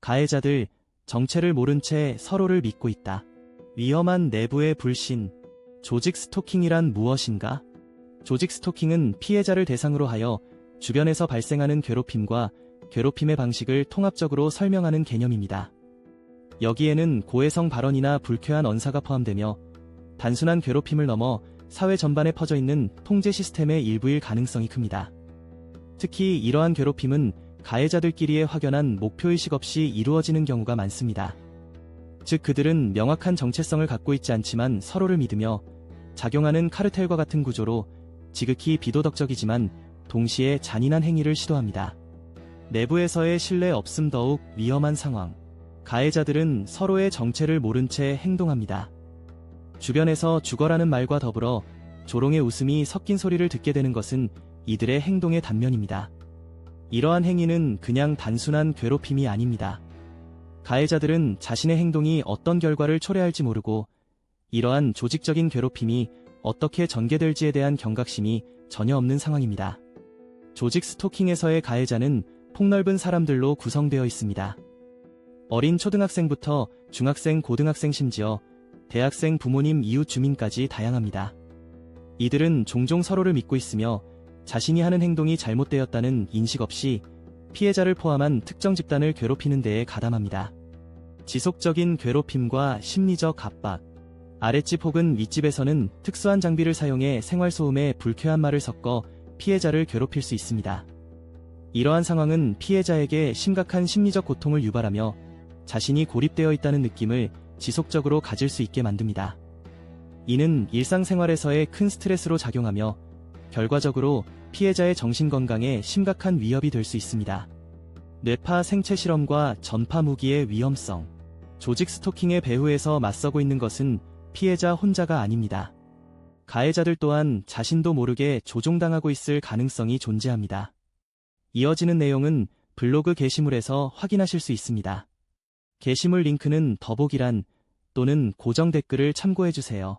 가해자들, 정체를 모른 채 서로를 믿고 있다. 위험한 내부의 불신, 조직 스토킹이란 무엇인가? 조직 스토킹은 피해자를 대상으로 하여 주변에서 발생하는 괴롭힘과 괴롭힘의 방식을 통합적으로 설명하는 개념입니다. 여기에는 고해성 발언이나 불쾌한 언사가 포함되며 단순한 괴롭힘을 넘어 사회 전반에 퍼져 있는 통제 시스템의 일부일 가능성이 큽니다. 특히 이러한 괴롭힘은 가해자들끼리의 확연한 목표의식 없이 이루어지는 경우가 많습니다. 즉 그들은 명확한 정체성을 갖고 있지 않지만 서로를 믿으며 작용하는 카르텔과 같은 구조로 지극히 비도덕적이지만 동시에 잔인한 행위를 시도합니다. 내부에서의 신뢰 없음 더욱 위험한 상황. 가해자들은 서로의 정체를 모른 채 행동합니다. 주변에서 죽어라는 말과 더불어 조롱의 웃음이 섞인 소리를 듣게 되는 것은 이들의 행동의 단면입니다. 이러한 행위는 그냥 단순한 괴롭힘이 아닙니다. 가해자들은 자신의 행동이 어떤 결과를 초래할지 모르고 이러한 조직적인 괴롭힘이 어떻게 전개될지에 대한 경각심이 전혀 없는 상황입니다. 조직 스토킹에서의 가해자는 폭넓은 사람들로 구성되어 있습니다. 어린 초등학생부터 중학생, 고등학생 심지어 대학생, 부모님, 이웃 주민까지 다양합니다. 이들은 종종 서로를 믿고 있으며 자신이 하는 행동이 잘못되었다는 인식 없이 피해자를 포함한 특정 집단을 괴롭히는 데에 가담합니다. 지속적인 괴롭힘과 심리적 압박. 아랫집 혹은 윗집에서는 특수한 장비를 사용해 생활소음에 불쾌한 말을 섞어 피해자를 괴롭힐 수 있습니다. 이러한 상황은 피해자에게 심각한 심리적 고통을 유발하며 자신이 고립되어 있다는 느낌을 지속적으로 가질 수 있게 만듭니다. 이는 일상생활에서의 큰 스트레스로 작용하며 결과적으로 피해자의 정신건강에 심각한 위협이 될 수 있습니다. 뇌파 생체 실험과 전파 무기의 위험성. 조직 스토킹의 배후에서 맞서고 있는 것은 피해자 혼자가 아닙니다. 가해자들 또한 자신도 모르게 조종당하고 있을 가능성이 존재합니다. 이어지는 내용은 블로그 게시물에서 확인하실 수 있습니다. 게시물 링크는 더보기란 또는 고정 댓글을 참고해주세요.